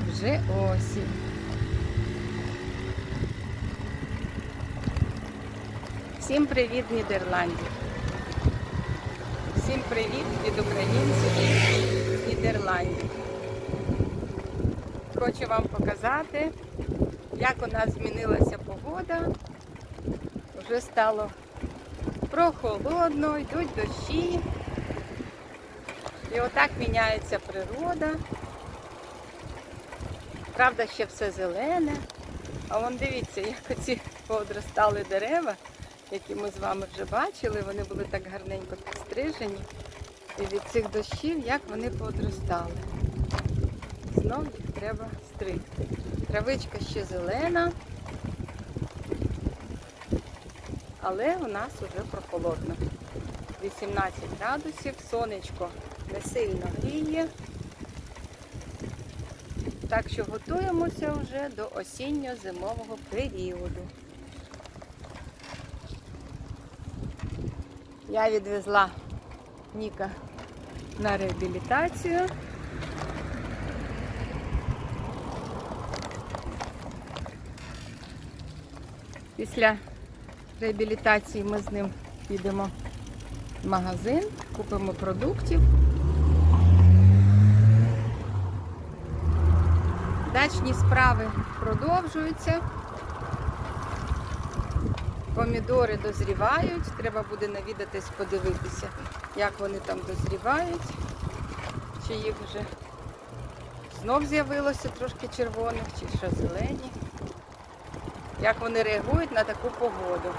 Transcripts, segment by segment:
магазин. Всім привіт, Нідерландів! Всім привіт від українців Нідерландів. Хочу вам показати, як у нас змінилася погода. Вже стало прохолодно, йдуть дощі. І отак міняється природа. Правда, ще все зелене. А вон дивіться, як оці поодростали дерева, які ми з вами вже бачили, вони були так гарненько підстрижені. І від цих дощів, як вони поодростали. Знов їх треба стригти. Травичка ще зелена, але у нас вже прохолодно. 18 градусів, сонечко не сильно гріє. Так що готуємося вже до осінньо-зимового періоду. Я відвезла Ніка на реабілітацію. Після реабілітації ми з ним підемо в магазин, купимо продуктів. Дачні справи продовжуються. Помідори дозрівають. Треба буде навідатись, подивитися, як вони там дозрівають. Чи їх вже знов з'явилося трошки червоних, чи що зелені. Як вони реагують на таку погоду.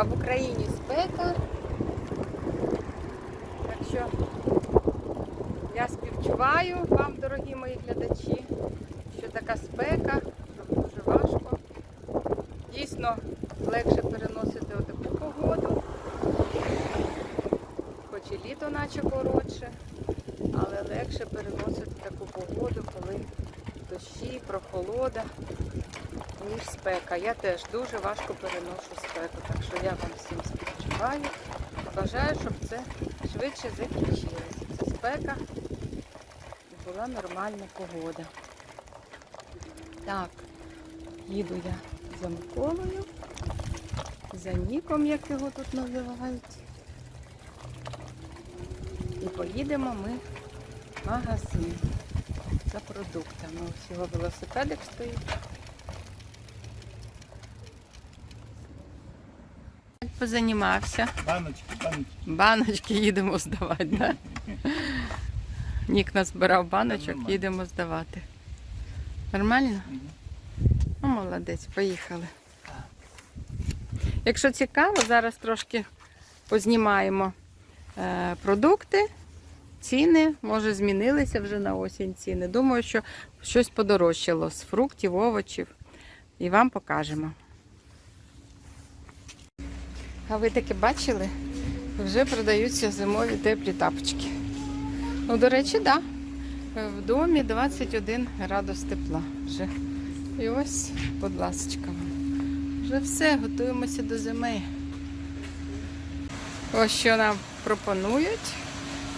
А в Україні спека. Так що я співчуваю вам, дорогі мої глядачі, що така спека, що дуже важко. Дійсно легше переносити отаку погоду. Хоч і літо наче коротше, але легше переносити таку погоду, коли дощі, прохолода, ніж спека. Я теж дуже важко переношу спеку, так що я вам всім співчуваю. Бажаю, щоб це швидше закінчилося. Це спека і була нормальна погода. Так, їду я за Миколою, за Ніком, як його тут називають. І поїдемо ми в магазин за продуктами. Ось його велосипедик стоїть. Позанімався. Баночки, баночки. Баночки їдемо здавати, да? Нік назбирав баночок, їдемо здавати. Нормально? Ну, молодець, поїхали. Якщо цікаво, зараз трошки познімаємо е, продукти, ціни, може змінилися вже на осінь ціни. Думаю, що щось подорожчало з фруктів, овочів. І вам покажемо. А ви таки бачили? Вже продаються зимові теплі тапочки. Ну, до речі, так. Да. В домі 21 градус тепла вже. І ось, будь ласка. Вже все, готуємося до зими. Ось що нам пропонують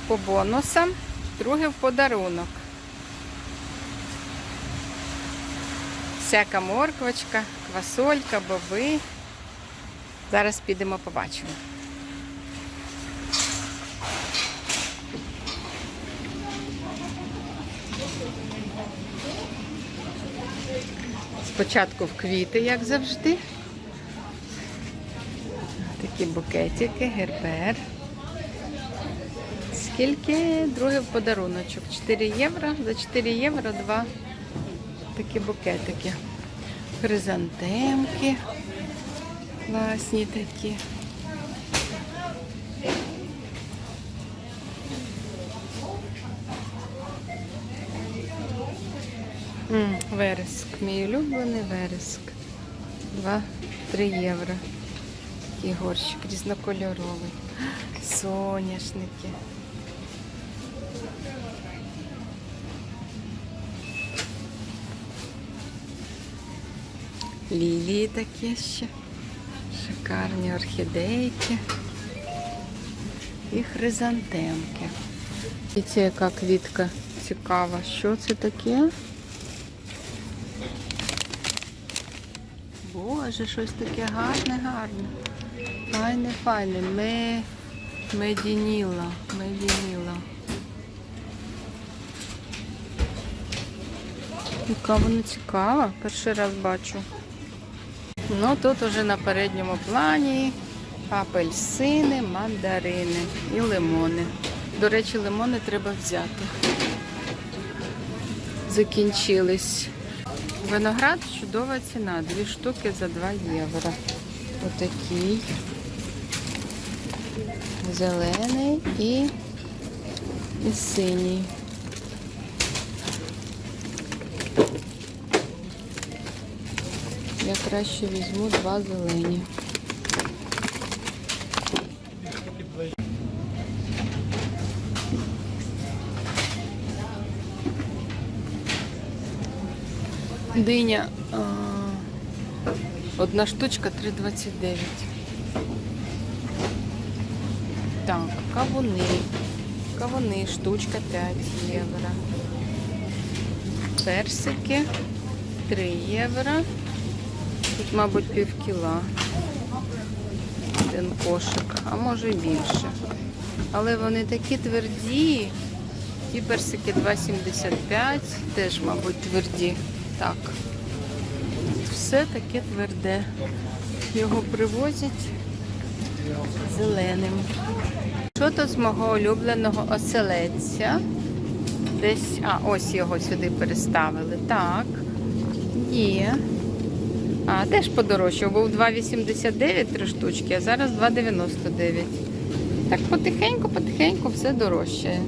по бонусам. Друге в подарунок. Всяка морквочка, квасолька, боби. Зараз підемо побачимо. Спочатку в квіти, як завжди. Такі букетики, гербер. Скільки друге в подаруночок? 4 євро. За 4 євро два такі букетики. Хризантемки. Класні такі. Вереск. Мій улюблений вереск. 2-3 євро. Такий горщик різнокольоровий. Соняшники. Лілії такі ще. Шикарні орхідейки і хризантемки. І це яка квітка цікава. Що це таке? Боже, щось таке гарне, гарне. Файне, файне. Ме... Медініла. Медініла. Яка вона цікава, перший раз бачу. Ну тут уже на передньому плані апельсини, мандарини і лимони. До речі, лимони треба взяти. Закінчились. Виноград чудова ціна. Дві штуки за 2 євро. Отакий. Зелений і, і синій. Я краще візьму два зелені. Диня. Одна штучка 3,29. Так, кавуни. Кавуни, штучка 5 євро. Персики 3 євро. Тут, мабуть, пів кіла. Один кошик, а може і більше. Але вони такі тверді. Ті персики 2,75, теж, мабуть, тверді. Так. Все таке тверде. Його привозять зеленим. Що то з мого улюбленого оселедця? Десь, а, ось його сюди переставили. Так. Є. А, теж подорожчав. Був 2,89 три штучки, а зараз 2,99. Так потихеньку, потихеньку все дорожчає.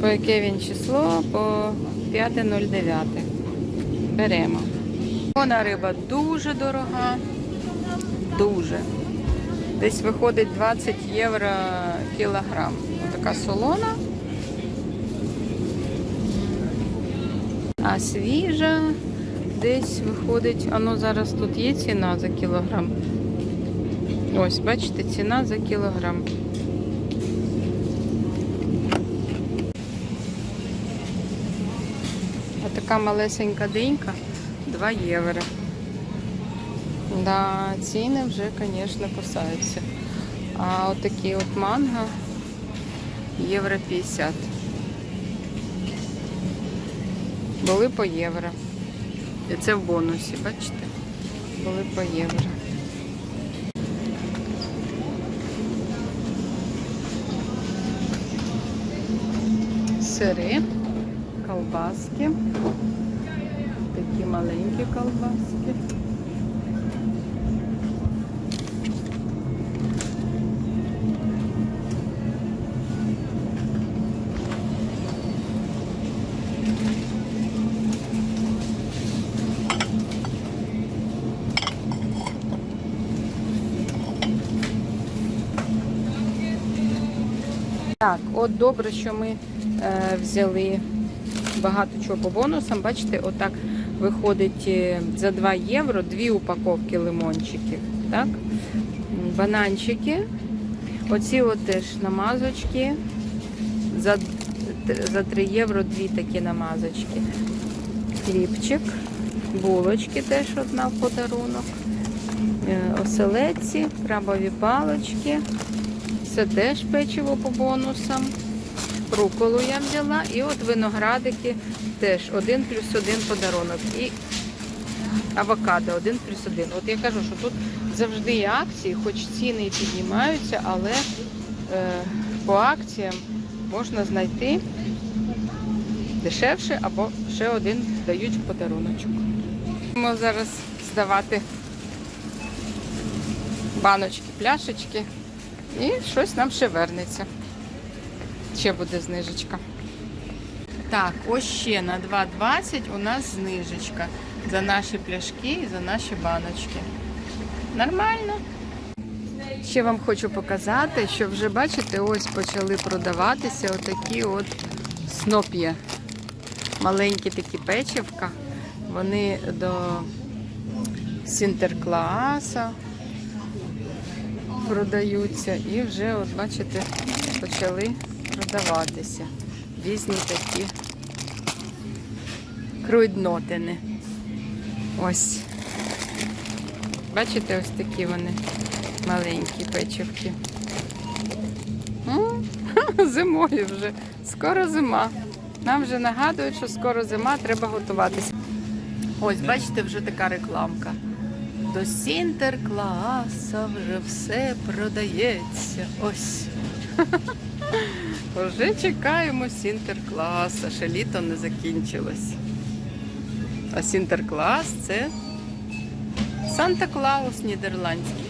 По яке він число? По 5.09. Беремо. Вона риба дуже дорога. Дуже. Десь виходить 20 євро кілограм. Така солона. А свіжа десь виходить, а ну зараз тут є ціна за кілограм. Ось, бачите, ціна за кілограм. А така малесенька динька 2 євро. Да, ціни вже, звісно, кусаються. А отакі от манго євро 50. Були по євро. І це в бонусі, бачите? Були по євро. Сири, колбаски. Такі маленькі колбаски. Так, от добре, що ми е, взяли багато чого по бонусам. Бачите, отак виходить е, за 2 євро дві упаковки лимончиків. Так? Бананчики. Оці теж намазочки. За, за 3 євро дві такі намазочки. Хлібчик, булочки теж одна в подарунок. Оселедці, крабові палочки. Це теж печиво по бонусам. Руколу я взяла. І от виноградики теж один плюс один подарунок. І авокадо один плюс один. От я кажу, що тут завжди є акції, хоч ціни і піднімаються, але е, по акціям можна знайти дешевше або ще один дають в подаруночок. Будемо зараз здавати баночки, пляшечки. І щось нам ще вернеться. Ще буде знижечка. Так, ось ще на 2,20 у нас знижечка за наші пляшки і за наші баночки. Нормально. Ще вам хочу показати, що вже бачите, ось почали продаватися отакі от сноп'я. Маленькі такі печивка. Вони до Сінтеркласа. Продаються і вже, от бачите, почали продаватися. Різні такі круйднотини. Ось. Бачите, ось такі вони маленькі печивки. Зимою вже. Скоро зима. Нам вже нагадують, що скоро зима, треба готуватися. Ось, бачите, вже така рекламка. До Сінтеркласа вже все продається. Ось. Вже чекаємо Сінтеркласа, ще літо не закінчилось. А Сінтерклас це Санта Клаус нідерландський.